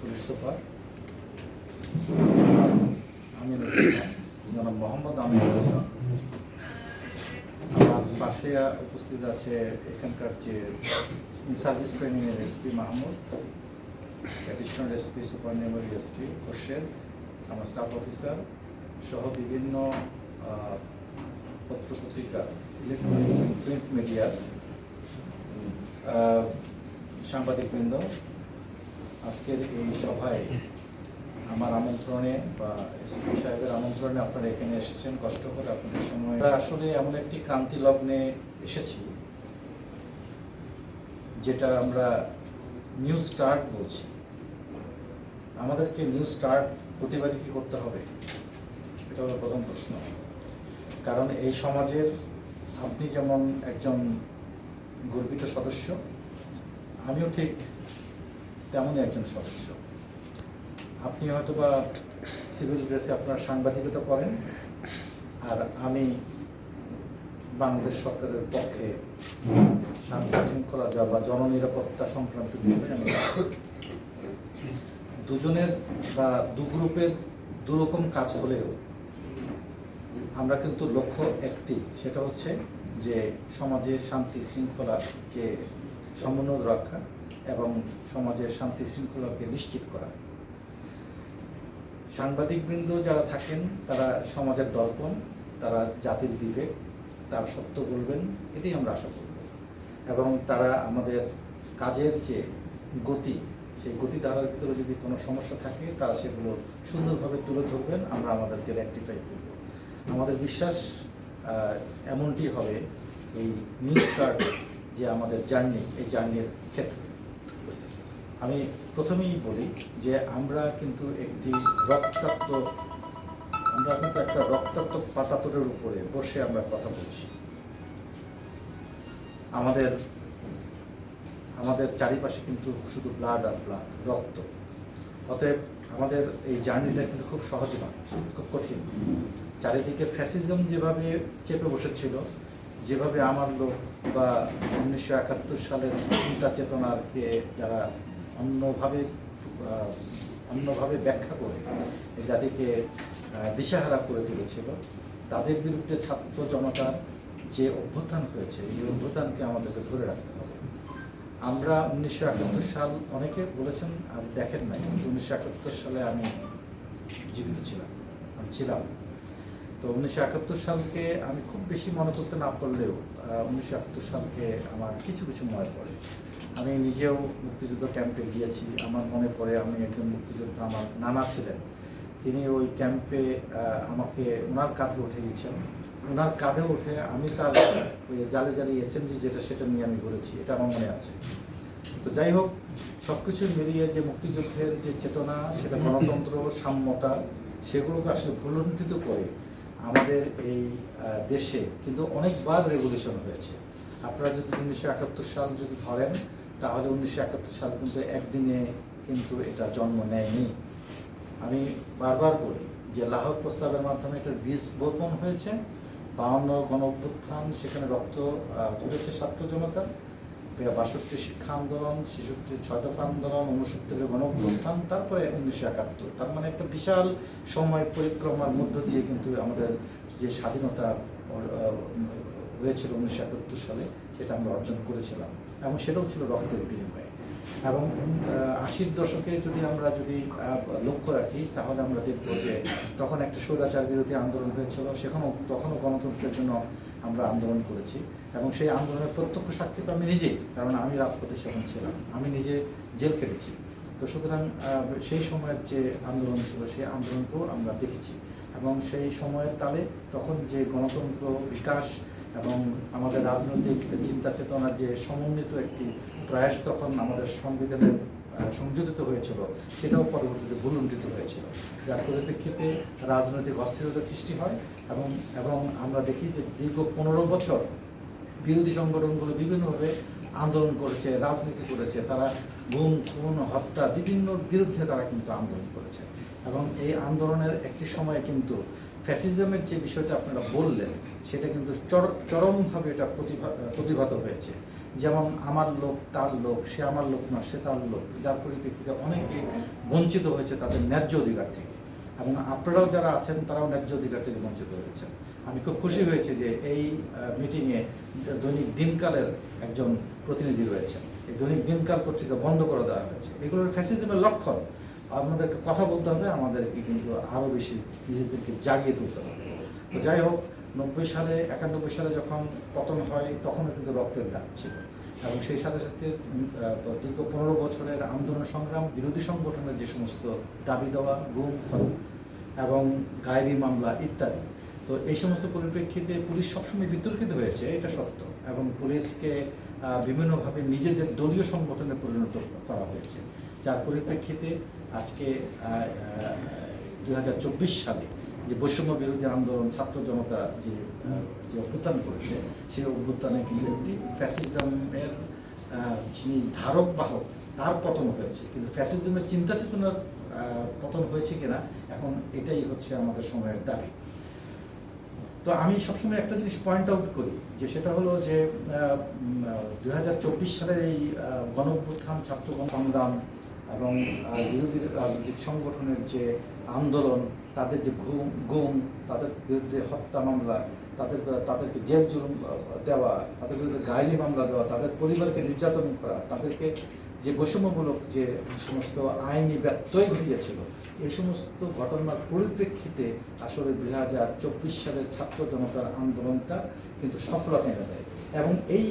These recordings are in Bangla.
পুলিশ সুপার ইসলাম জনাব মোহাম্মদ ইসলাম আমার পাশে উপস্থিত আছে এখানকার যে সার্ভিস ট্রেনিং এর এসপি মাহমুদ অ্যাডিশনাল এসপি সুপার নেভারি এসপি খোরশেদ আমার স্টাফ অফিসার সহ বিভিন্ন পত্রপত্রিকা ইলেকট্রনিক প্রিন্ট মিডিয়ার সাংবাদিকবৃন্দ আজকের এই সভায় আমার আমন্ত্রণে বা এসপি সাহেবের আমন্ত্রণে আপনারা এখানে এসেছেন। কষ্ট করে আপনাদের সময় আসলে এমন একটি ক্রান্তি লগ্নে এসেছি, যেটা আমরা নিউ স্টার্ট বলছি। আমাদেরকে নিউ স্টার্ট প্রতিবারই কি করতে হবে? এটা হলো প্রথম প্রশ্ন। কারণ এই সমাজের আপনি যেমন একজন গর্বিত সদস্য, আমিও ঠিক তেমনই একজন সদস্য। আপনি হয়তো বা সিভিল ড্রেসে আপনার সাংবাদিকতা করেন, আর আমি বাংলাদেশ সরকারের পক্ষে শান্তি শৃঙ্খলা যা বা জননিরাপত্তা সংক্রান্ত বিষয়ে আমি দুজনের বা দু গ্রুপের দুরকম কাজ হলেও আমরা কিন্তু লক্ষ্য একটি, সেটা হচ্ছে যে সমাজের শান্তি শৃঙ্খলাকে সমুন্নত রাখা এবং সমাজের শান্তি শৃঙ্খলাকে নিশ্চিত করা। সাংবাদিকবৃন্দ যারা থাকেন, তারা সমাজের দর্পণ, তারা জাতির বিবেক, তার সত্য বলবেন, এটাই আমরা আশা করব। এবং তারা আমাদের কাজের যে গতি, সেই গতি ধারার ভিতরে যদি কোনো সমস্যা থাকে, তারা সেগুলো সুন্দরভাবে তুলে ধরবেন, আমরা আমাদেরকে রেকটিফাই করব। আমাদের বিশ্বাস এমনটি হবে, এই নিউ স্টার্ট যে আমাদের জার্নি, এই জার্নির ক্ষেত্রে। আমি প্রথমেই বলি যে আমরা কিন্তু একটি রক্তাক্ত, আমরা কিন্তু একটা রক্তাক্ত পাতাতরের উপরে বসে আমরা কথা বলছি। আমাদের আমাদের চারিপাশে কিন্তু শুধু ব্লাড আর ব্লাড রক্ত। অতএব আমাদের এই জার্নিটা কিন্তু খুব সহজ নয়, খুব কঠিন। চারিদিকে ফ্যাসিজম যেভাবে চেপে বসেছিল, যেভাবে আমার লোক বা উনিশশো একাত্তর সালের চিন্তা চেতনাকে যারা অন্যভাবে অন্যভাবে ব্যাখ্যা করে যাদেরকে দিশাহারা করে তুলেছিল, তাদের বিরুদ্ধে ছাত্র জনতার যে অভ্যুত্থান হয়েছে, এই অভ্যুত্থানকে আমাদেরকে ধরে রাখতে হবে। আমরা উনিশশো একাত্তর সাল, অনেকে বলেছেন আর দেখেন নাই, কিন্তু উনিশশো একাত্তর সালে আমি জীবিত ছিলাম, আমি ছিলাম। তো উনিশশো একাত্তর সালকে আমি খুব বেশি মনে করতে না পারলেও উনিশশো একাত্তর সালকে আমার কিছু কিছু মনে পড়ে। আমি নিজেও মুক্তিযুদ্ধ ক্যাম্পে গিয়েছি। আমার মনে পড়ে আমি একজন মুক্তিযোদ্ধা, আমার নানা ছিলেন। তিনি ওই ক্যাম্পে আমাকে ওনার কাঁধে উঠে গেছেন ওনার কাঁধে উঠে আমি তার ওই জালে জালি এসএমজি যেটা সেটা নিয়ে আমি ঘুরেছি, এটা আমার মনে আছে। তো যাই হোক সব কিছু মিলিয়ে যে মুক্তিযুদ্ধের যে চেতনা, সেটা গণতন্ত্র, সাম্যতা, সেগুলোকে আসলে ভুলুণ্ঠিত করে আমাদের এই দেশে কিন্তু অনেকবার রেভলিউশন হয়েছে। আপনারা যদি উনিশশো একাত্তর সাল যদি ধরেন, তাহলে উনিশশো একাত্তর সাল কিন্তু একদিনে কিন্তু এটা জন্ম নেয়নি। আমি বারবার বলি যে লাহোর প্রস্তাবের মাধ্যমে এটার বীজ বপন হয়েছে। বাউন্ন গণ অভ্যুত্থান সেখানে রক্ত ঝরেছে ছাত্র জনতার বাষট্টি শিক্ষা আন্দোলন, ছেষট্টি ছয় দফা আন্দোলন উনসত্তরের গণ অভ্যুত্থান তারপরে উনিশশো একাত্তর। তার মানে একটা বিশাল সময় পরিক্রমার মধ্য দিয়ে কিন্তু আমাদের যে স্বাধীনতা হয়েছিল উনিশশো একাত্তর সালে, সেটা আমরা অর্জন করেছিলাম। এবং সেটাও ছিল রক্তের বিনিময়ে। এবং আশির দশকে যদি আমরা যদি লক্ষ্য রাখি, তাহলে আমরা দেখব যে তখন একটা স্বৈরাচার বিরোধী আন্দোলন হয়েছিল। সেখানেও তখনও গণতন্ত্রের জন্য আমরা আন্দোলন করেছি এবং সেই আন্দোলনের প্রত্যক্ষ সাক্ষী তো আমি নিজেই, কারণ আমি রাজপথে সেখানে ছিলাম। আমি নিজে জেল কেটেছি তো সুতরাং সেই সময়ের যে আন্দোলন ছিল, সেই আন্দোলনকেও আমরা দেখেছি। এবং সেই সময়ের তালে তখন যে গণতন্ত্র বিকাশ এবং আমাদের রাজনৈতিক চিন্তা চেতনার যে সমন্বিত একটি প্রয়াস তখন আমাদের সংবিধানের সংযোজিত হয়েছিল, সেটাও পরবর্তীতে ভুলুণ্ঠিত হয়েছিল। যার পরিপ্রেক্ষিতে রাজনৈতিক অস্থিরতা সৃষ্টি হয় এবং এবং আমরা দেখি যে দীর্ঘ পনেরো বছর বিরোধী সংগঠনগুলো বিভিন্নভাবে আন্দোলন করেছে, রাজনীতি করেছে, তারা গুম, খুন, হত্যা বিভিন্ন বিরুদ্ধে তারা কিন্তু আন্দোলন করেছে। এবং এই আন্দোলনের একটি সময়ে কিন্তু ফ্যাসিজমের যে বিষয়টা আপনারা বললেন, সেটা কিন্তু চর- চরমভাবে এটা প্রতিভা- প্রতিভাত হয়েছে। যেমন আমার লোক তার লোক, সে আমার লোক না, সে তার লোক, যার পরিপ্রেক্ষিতে অনেকে বঞ্চিত হয়েছে তাদের ন্যায্য অধিকার থেকে। এবং আপনারাও যারা আছেন, তারাও ন্যায্য অধিকার থেকে বঞ্চিত হয়েছেন আমি খুব খুশি হয়েছি যে এই মিটিংয়ে দৈনিক দিনকালের একজন প্রতিনিধি রয়েছেন। এই দৈনিক দিনকাল পত্রিকা বন্ধ করে দেওয়া হয়েছে। এগুলোর ফ্যাসিজমের লক্ষণ। আমাদেরকে কথা বলতে হবে, আমাদেরকে কিন্তু আরও বেশি নিজেদেরকে জাগিয়ে তুলতে হবে। তো যাই হোক, নব্বই সালে, একানব্বই সালে যখন পতন হয়, তখনও কিন্তু রক্তের দাগ ছিল। এবং সেই সাথে সাথে দীর্ঘ পনেরো বছরের আন্দোলন সংগ্রাম, বিরোধী সংগঠনের যে সমস্ত দাবি দেওয়া, গুম এবং গায়েবী মামলা ইত্যাদি। তো এই সমস্ত পরিপ্রেক্ষিতে পুলিশ সবসময় বিতর্কিত হয়েছে, এটা সত্য এবং পুলিশকে বিভিন্নভাবে নিজেদের দলীয় সংগঠনে পরিণত করা হয়েছে। যার পরিপ্রেক্ষিতে আজকে দুই হাজার চব্বিশ সালে যে বৈষম্য বিরোধী আন্দোলন ছাত্র জনতা যে যে অভ্যুত্থান করেছে সেই অভ্যুত্থানে কিন্তু একটি ফ্যাসিজমের যিনি ধারক বাহক তার পতন হয়েছে। কিন্তু ফ্যাসিজমের চিন্তা চেতনার পতন হয়েছে কিনা এখন এটাই হচ্ছে আমাদের সময়ের দাবি। তো আমি সবসময় একটা জিনিস পয়েন্ট আউট করি যে সেটা হলো যে দুই হাজার চব্বিশ সালের এই আহ, গণ অভ্যুত্থান ছাত্র সংগ্রাম এবং বিরোধী রাজনৈতিক সংগঠনের যে আন্দোলন তাদের যে ঘুম গুম তাদের বিরুদ্ধে হত্যা মামলা তাদের তাদেরকে জেল জুলুম দেওয়া তাদের বিরুদ্ধে গায়েবী মামলা দেওয়া তাদের পরিবারকে নির্যাতন করা তাদেরকে যে বৈষম্যমূলক যে সমস্ত আইনি ব্যত্যয় ঘটিয়েছিল এই সমস্ত ঘটনার পরিপ্রেক্ষিতে আসলে দুই হাজার চব্বিশ সালের ছাত্র জনতার আন্দোলনটা কিন্তু সফলতা এনে দেয়। এবং এই,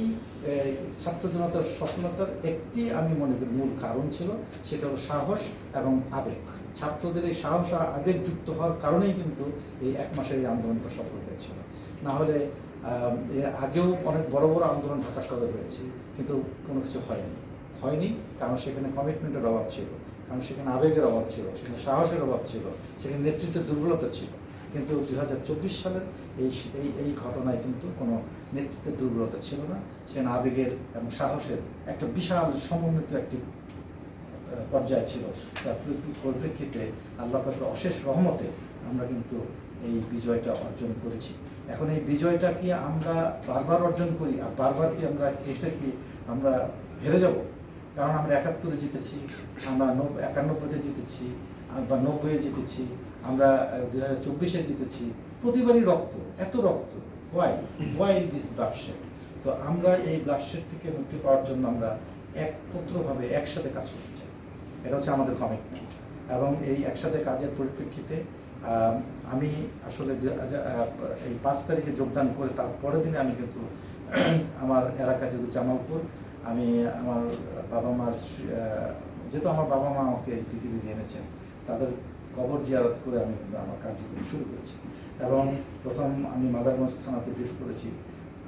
ছাত্র জনতার সফলতার একটি আমি মনে করি মূল কারণ ছিল সেটা হলো সাহস এবং আবেগ। ছাত্রদের এই সাহস আর আবেগ যুক্ত হওয়ার কারণেই কিন্তু এই এক মাসের এই আন্দোলনটা সফল হয়েছিল। না হলে এর আগেও অনেক বড় বড় আন্দোলন ঢাকা শহরে হয়েছে, কিন্তু কোনো কিছু হয়নি। হয়নি কারণ সেখানে কমিটমেন্টের অভাব ছিল, কারণ সেখানে আবেগের অভাব ছিল, সেখানে সাহসের অভাব ছিল, সেখানে নেতৃত্বের দুর্বলতা ছিল। কিন্তু দু হাজার চব্বিশ সালের এই এই এই ঘটনায় কিন্তু কোনো নেতৃত্বের দুর্বলতা ছিল না, সেখানে আবেগের এবং সাহসের একটা বিশাল সমন্বিত একটি পর্যায় ছিল। তার পরি- পরিপ্রেক্ষিতে আল্লাহ পাকের অশেষ রহমতে আমরা কিন্তু এই বিজয়টা অর্জন করেছি। এখন এই বিজয়টা কি আমরা বারবার অর্জন করি আর বারবার কি আমরা এটা কি আমরা হেরে যাব? কারণ আমরা একাত্তরে জিতেছি, আমরা নব- একানব্বইতে জিতেছি বা নব্বইয়ে জিতেছি, আমরা দু হাজার চব্বিশে জিতেছি। প্রতিবারই রক্ত, এত রক্ত। ওয়াই ওয়াই দিস ব্লাডশেড তো আমরা এই ব্লাডশেড থেকে মুক্তি পাওয়ার জন্য আমরা একত্রভাবে একসাথে কাজ করতে চাই। এটা হচ্ছে আমাদের কমিটমেন্ট এবং এই একসাথে কাজের পরিপ্রেক্ষিতে আমি আসলে এই পাঁচ তারিখে যোগদান করে তার পরের দিনে আমি কিন্তু আমার এলাকা যেহেতু জামালপুর, আমি আমার বাবা মার যেহেতু আমার বাবা মা আমাকে এই পৃথিবীতে এনেছেন, তাদের কবর জিয়ারত করে আমি আমার কার্যক্রম শুরু করেছি। এবং প্রথম আমি মাদারগঞ্জ থানাতে ব্রিফ করেছি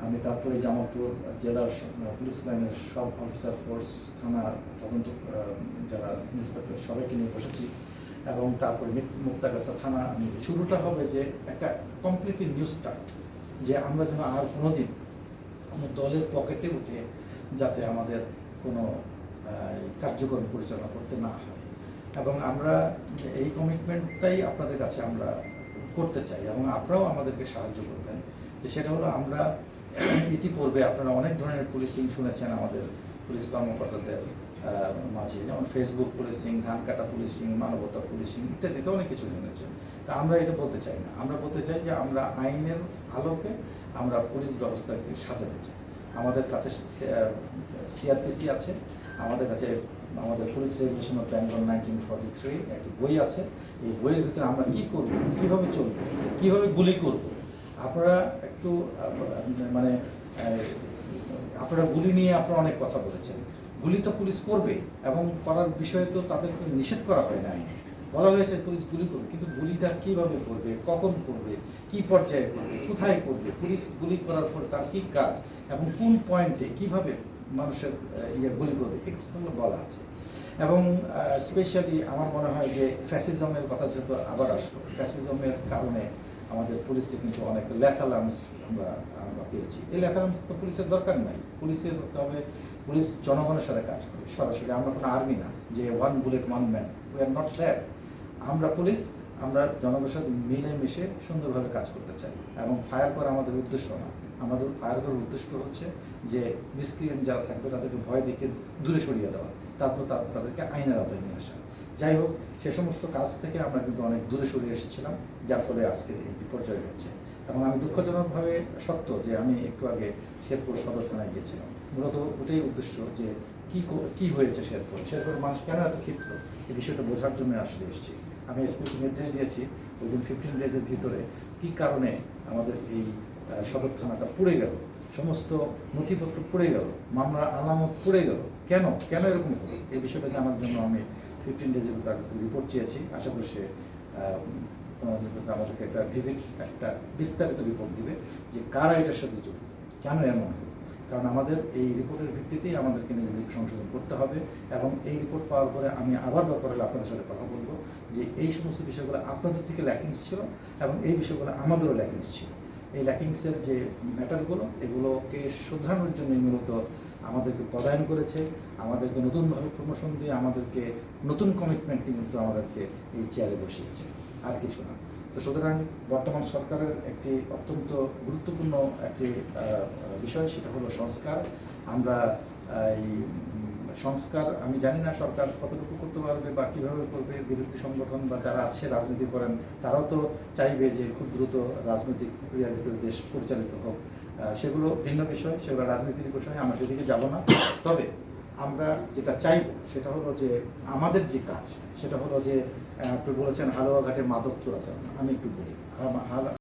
আমি তারপরে জামালপুর জেলার পুলিশ লাইনের সব অফিসার ফোর্স থানার তদন্ত যারা ইন্সপেক্টর সবাইকে নিয়ে বসেছি। এবং তারপরে মিক- মুক্তাগাছা থানা, আমি শুরুটা হবে যে একটা কমপ্লিটলি নিউ স্টার্ট যে আমরা যেন আর কোনোদিন কোনো দলের পকেটে উঠে যাতে আমাদের কোনো কার্যক্রম পরিচালনা করতে না হয়। এবং আমরা এই কমিটমেন্টটাই আপনাদের কাছে আমরা করতে চাই এবং আপনারাও আমাদেরকে সাহায্য করবেন। সেটা হলো আমরা ইতিপূর্বে আপনারা অনেক ধরনের পুলিশিং শুনেছেন আমাদের পুলিশ কর্মকর্তাদের মাঝে। যেমন ফেসবুক পুলিশিং ধান কাটা পুলিশিং মানবতা পুলিশিং ইত্যাদিতে অনেক কিছু শুনেছেন। তা আমরা এটা বলতে চাই না। আমরা বলতে চাই যে আমরা আইনের আলোকে আমরা পুলিশ ব্যবস্থাকে সাজাতে চাই। আমাদের কাছে সিআরপিসি আছে, আমাদের কাছে আমাদের police regulation of Bengal nineteen forty three, একটি বই আছে। এই বইয়ের ভিতরে আমরা কী করব, কীভাবে চলবো, কীভাবে গুলি করব আপনারা একটু মানে আপনারা গুলি নিয়ে আপনারা অনেক কথা বলেছেন। গুলি তো পুলিশ করবে এবং করার বিষয়ে তো তাদেরকে নিষেধ করা হয় না আইনে বলা হয়েছে পুলিশ গুলি করবে, কিন্তু গুলিটা কীভাবে করবে, কখন করবে, কি পর্যায়ে করবে, কোথায় করবে, পুলিশ গুলি করার পর তার কি কাজ এবং কোন পয়েন্টে কীভাবে মানুষের ইয়ে গুলি করবে এই কথাগুলো বলা আছে। এবং স্পেশালি আমার মনে হয় যে ফ্যাসিজমের কথা যেহেতু আবার আসলো ফ্যাসিজমের কারণে আমাদের পুলিশে কিন্তু অনেক লেখালামস আমরা আমরা পেয়েছি। এই লেখালামস তো পুলিশের দরকার নাই। পুলিশের হতে হবে পুলিশ জনগণের সাথে কাজ করে, সরাসরি। আমরা কোনো আর্মি না, যে one bullet one man we are not that আমরা পুলিশ, আমরা জনগণের সাথে মিলে মিশে সুন্দরভাবে কাজ করতে চাই। এবং ফায়ার করা আমাদের উদ্দেশ্য না। আমাদের ফায়ার করার উদ্দেশ্য হচ্ছে যে মিসক্রিয়েন্ট যারা থাকবে, তাদেরকে ভয় দেখে দূরে সরিয়ে দেওয়া। তারপর তাদেরকে আইনের আওতায় নিয়ে আসা। যাই হোক, সে সমস্ত কাজ থেকে আমরা কিন্তু অনেক দূরে সরে এসেছিলাম। যার ফলে আজকে এই বিপর্যয় হয়েছে। এবং আমি দুঃখজনকভাবে সত্য যে আমি একটু আগে শেরপুর সদর থানায় গিয়েছিলাম। মূলত ওটাই উদ্দেশ্য যে কি কো- হয়েছে শেরপুর? শেরপুর মানুষ কেন এত ক্ষিপ্ত? এই বিষয়টা বোঝার জন্য আসলে এসেছি। আমি এসপিকে নির্দেশ দিয়েছি ওই দিন ফিফটিন ডেজের ভিতরে কি কারণে আমাদের এই সদর থানাটা পুড়ে গেল? সমস্ত নথিপত্র পুড়ে গেল? মামলা আলামত পুড়ে গেল? কেন? কেন এরকম এই বিষয়টা জানার জন্য আমি ফিফটিন ডেজের তার কাছে রিপোর্ট চেয়েছি। আশা করি সে আমাদেরকে একটা ভিভিড একটা বিস্তারিত রিপোর্ট দিবে যে কারা এটার সাথে যুক্ত কেন এমন হলো? কারণ আমাদের এই রিপোর্টের ভিত্তিতেই আমাদেরকে নিজেদের সংশোধন করতে হবে এবং এই রিপোর্ট পাওয়ার পরে আমি আবার দরকার হলে আপনাদের সাথে কথা বলব যে এই সমস্ত বিষয়গুলো আপনাদের থেকে ল্যাকিংস ছিল এবং এই বিষয়গুলো আমাদেরও ল্যাকিংস ছিল। এই ল্যাকিংসের যে ম্যাটারগুলো এগুলোকে শুধরানোর জন্য মূলত আমাদেরকে পদায়ন করেছে, আমাদেরকে নতুনভাবে প্রমোশন দিয়ে আমাদেরকে নতুন কমিটমেন্ট কিন্তু আমাদেরকে এই চেয়ারে বসিয়েছে। আর কিছু না। তো সুতরাং বর্তমান সরকারের একটি অত্যন্ত গুরুত্বপূর্ণ একটি বিষয় সেটা হলো সংস্কার। আমরা এই সংস্কার, আমি জানি না সরকার কতটুকু করতে পারবে বা কীভাবে করবে, বিরোধী সংগঠন বা যারা আছে, রাজনীতি করেন, তারাও তো চাইবে যে খুব দ্রুত রাজনৈতিক প্রক্রিয়ার ভিতরে দেশ পরিচালিত হোক। সেগুলো ভিন্ন বিষয়, সেগুলো রাজনীতির বিষয়, আমরা সেদিকে যাব না। তবে আমরা যেটা চাইব সেটা হলো যে আমাদের যে কাজ, সেটা হলো যে আপনি বলেছেন হালুয়াঘাটে মাদক চোরাচালান আমি একটু বলি।